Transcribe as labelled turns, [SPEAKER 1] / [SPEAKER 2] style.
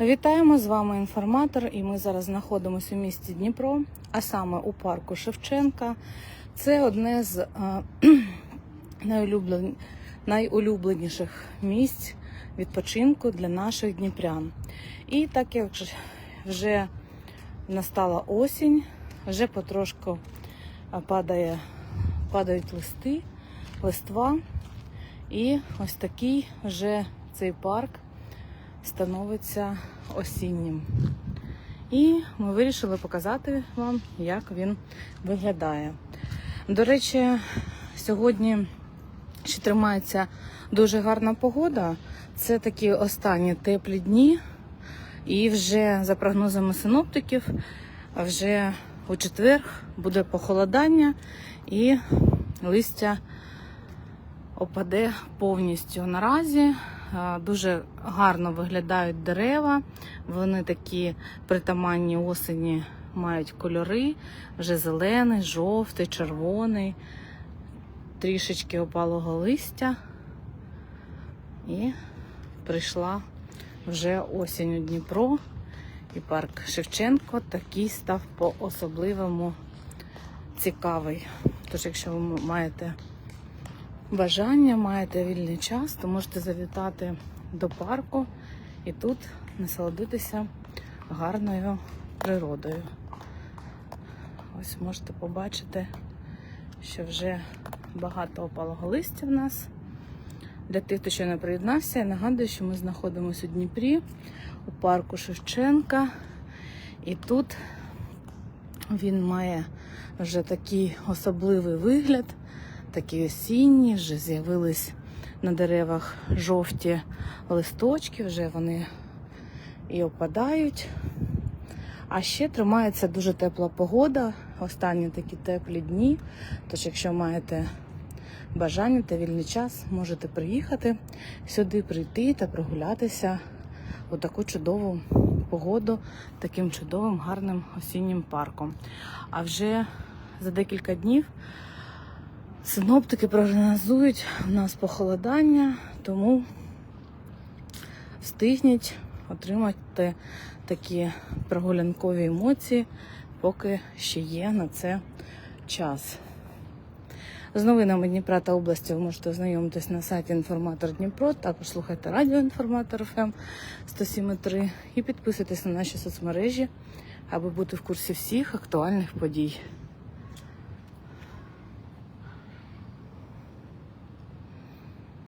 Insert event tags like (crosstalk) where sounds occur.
[SPEAKER 1] Вітаємо з вами інформатор, і ми зараз знаходимося у місті Дніпро, а саме у парку Шевченка. Це одне з е, (clears throat) найулюбленіших місць відпочинку для наших дніпрян. І так як вже настала осінь, вже потрошку е, падає, падають листи, листва. І ось такий вже цей парк становиться осіннім. І ми вирішили показати вам, як він виглядає. До речі, сьогодні ще тримається дуже гарна погода. Це такі останні теплі дні. І вже за прогнозами синоптиків, вже у четвер буде похолодання і листя опаде повністю. Наразі е, дуже гарно виглядають дерева. Вони такі притаманні осені мають кольори, вже зелений, жовтий, червоний, трішечки опалого листя. І прийшла вже осінь у Дніпро. І парк Шевченко такий став по-особливому цікавий. Тож, якщо ви маєте бажання, маєте вільний час, то можете завітати до парку і тут насолодитися гарною природою. Ось можете побачити, що вже багато опалого листя в нас. Для тих, хто ще не приєднався, я нагадую, що ми знаходимося у Дніпрі, у парку Шевченка. І тут він має вже такий особливий вигляд, такий осінній, вже з'явились на деревах жовті листочки, вже вони і опадають. А ще тримається дуже тепла погода, останні такі теплі дні. Тож, якщо маєте бажання та вільний час, можете приїхати сюди, прийти та прогулятися у таку чудову погоду, таким чудовим гарним осіннім парком. А вже за декілька днів синоптики прогнозують у нас похолодання, тому встигніть отримати такі прогулянкові емоції, поки ще є на це час. З новинами Дніпра та області ви можете ознайомитись на сайті Інформатор Дніпро, також слухайте радіо Інформатор ФМ 107.3 і підписуйтесь на наші соцмережі, аби бути в курсі всіх актуальних подій.